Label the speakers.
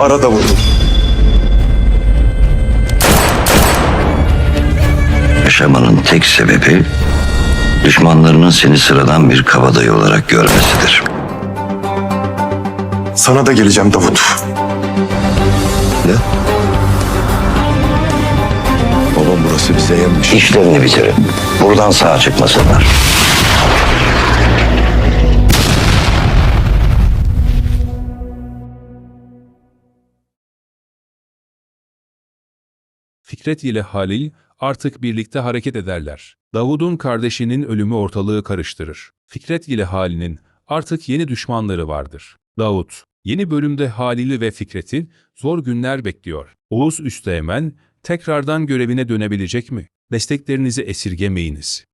Speaker 1: Ara Davut'u.
Speaker 2: Yaşamanın tek sebebi düşmanlarının seni sıradan bir kabadayı olarak görmesidir.
Speaker 1: Sana da geleceğim Davut.
Speaker 2: Ne?
Speaker 3: Babam burası bize yenmiş.
Speaker 2: İşlerini bitirin. Buradan sağ çıkmasınlar.
Speaker 4: Fikret ile Halil artık birlikte hareket ederler. Davud'un kardeşinin ölümü ortalığı karıştırır. Fikret ile Halil'in artık yeni düşmanları vardır. Davud, yeni bölümde Halil'i ve Fikret'i zor günler bekliyor. Oğuz Üsteğmen tekrardan görevine dönebilecek mi? Desteklerinizi esirgemeyiniz.